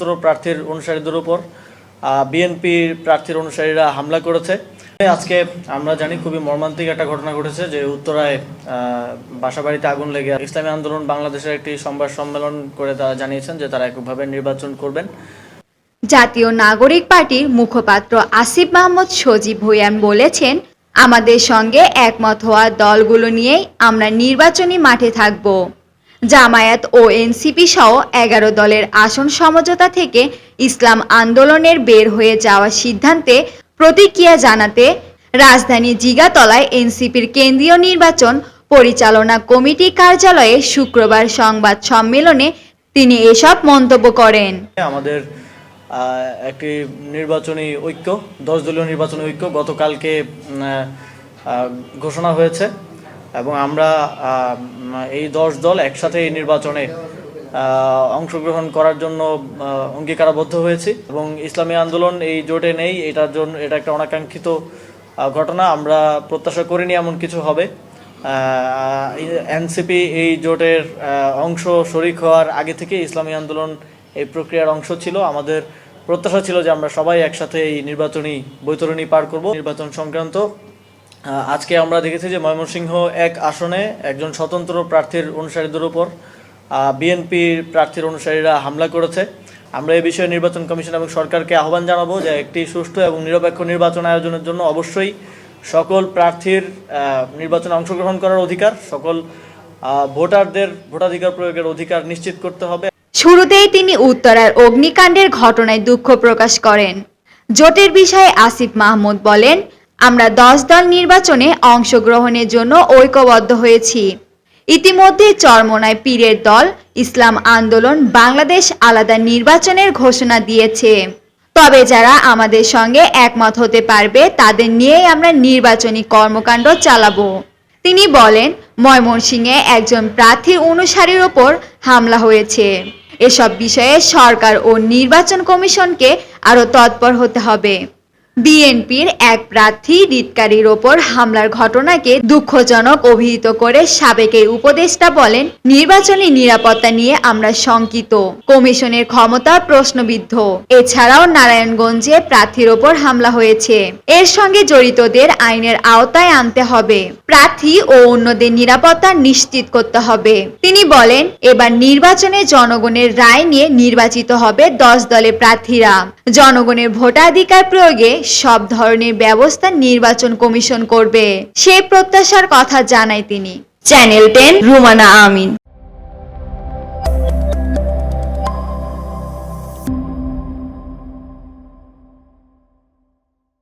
স্বতন্ত্র প্রার্থীর অনুসারীদের উপর বিএনপি প্রার্থীর অনুসারীরা হামলা করেছে। আজকে আমরা জানি খুবই মর্মান্তিক একটা ঘটনা ঘটেছে যে উত্তরায় বাসাবাড়িতে আগুন লেগে ইসলামী আন্দোলন বাংলাদেশের একটি সংবাদ সম্মেলন করে তারা জানিয়েছেন যে তারা এককভাবে নির্বাচন করবেন। জাতীয় নাগরিক পার্টির মুখপাত্র আসিফ মাহমুদ সজীব ভুইয়ান বলেছেন, আমাদের সঙ্গে একমত হওয়া দলগুলো নিয়েই আমরা নির্বাচনী মাঠে থাকব। জামায়াত ও এনসিপি সহ এগারো দলের আসন সমঝোতা থেকে ইসলাম আন্দোলনের বের হয়ে যাওয়ার সিদ্ধান্তে প্রতিক্রিয়া জানাতে রাজধানী জিগাতলায় এনসিপির কেন্দ্রীয় নির্বাচন পরিচালনা কমিটি কার্যালয়ে শুক্রবার সংবাদ সম্মেলনে তিনি এসব মন্তব্য করেন। আমাদের একটি নির্বাচনী ঐক্য, দশ দলীয় নির্বাচনী ঐক্য গতকালকে ঘোষণা হয়েছে। এবং আমরা এই দশ দল একসাথে এই নির্বাচনে অংশগ্রহণ করার জন্য অঙ্গীকারাবদ্ধ হয়েছি এবং ইসলামী আন্দোলন এই জোটে নেই। এটার জন্য, এটা একটা অনাকাঙ্ক্ষিত ঘটনা। আমরা প্রত্যাশা করিনি এমন কিছু হবে। এনসিপি এই জোটের অংশ শরিক হওয়ার আগে থেকে ইসলামী আন্দোলন এই প্রক্রিয়ার অংশ ছিল। আমাদের প্রত্যাশা ছিল যে আমরা সবাই একসাথে এই নির্বাচনী, বৈতরণী পার করব। নির্বাচন সংক্রান্ত আজকে আমরা দেখেছি যে ময়মনসিংহ এক আসনে একজন স্বতন্ত্র প্রার্থীর অনুসারীদের উপর বিএনপি প্রার্থীর অনুসারীরা হামলা করেছে। আমরা এই বিষয়ে নির্বাচন কমিশন এবং সরকারকে আহ্বান জানাব যে একটি সুষ্ঠু এবং নিরপেক্ষ নির্বাচন আয়োজনের জন্য অবশ্যই সকল প্রার্থীর নির্বাচনে অংশগ্রহণ করার অধিকার, সকল ভোটারদের ভোটাধিকার প্রয়োগের অধিকার নিশ্চিত করতে হবে। শুরুতেই তিনি উত্তরার অগ্নিকাণ্ডের ঘটনায় দুঃখ প্রকাশ করেন। জোটের বিষয়ে আসিফ মাহমুদ বলেন আমরা দশ দল নির্বাচনে অংশগ্রহণের জন্য ঐক্যবদ্ধ হয়েছি। ইতিমধ্যে চরমনায় পীরের দল ইসলাম আন্দোলন বাংলাদেশ আলাদা নির্বাচনের ঘোষণা দিয়েছে। তবে যারা আমাদের সঙ্গে একমত হতে পারবে, তাদের নিয়েই আমরা নির্বাচনী কর্মকাণ্ড চালাবো। তিনি বলেন, ময়মনসিংহে একজন প্রার্থীর অনুসারীর ওপর হামলা হয়েছে। এসব বিষয়ে সরকার ও নির্বাচন কমিশনকে আরও তৎপর হতে হবে। বিএনপির এক প্রার্থী রিটকারীর ওপর হামলার ঘটনাকে দুঃখজনক অভিহিত করে সাবেক এই উপদেষ্টা বলেন, নির্বাচনী নিরাপত্তা নিয়ে আমরা শঙ্কিত। কমিশনের ক্ষমতা প্রশ্নবিদ্ধ। এছাড়াও নারায়ণগঞ্জে প্রার্থীর ওপর হামলা হয়েছে। এর সঙ্গে জড়িতদের আইনের আওতায় আনতে হবে। প্রার্থী ও অন্যদের নিরাপত্তা নিশ্চিত করতে হবে। তিনি বলেন, এবার নির্বাচনে জনগণের রায় নিয়ে নির্বাচিত হবে দশ দলের প্রার্থীরা। জনগণের ভোটাধিকার প্রয়োগে সব ধরনের ব্যবস্থা নির্বাচন কমিশন করবে। সে প্রত্যাশার কথা জানায় তিনি। Channel ten, Rumana Amin.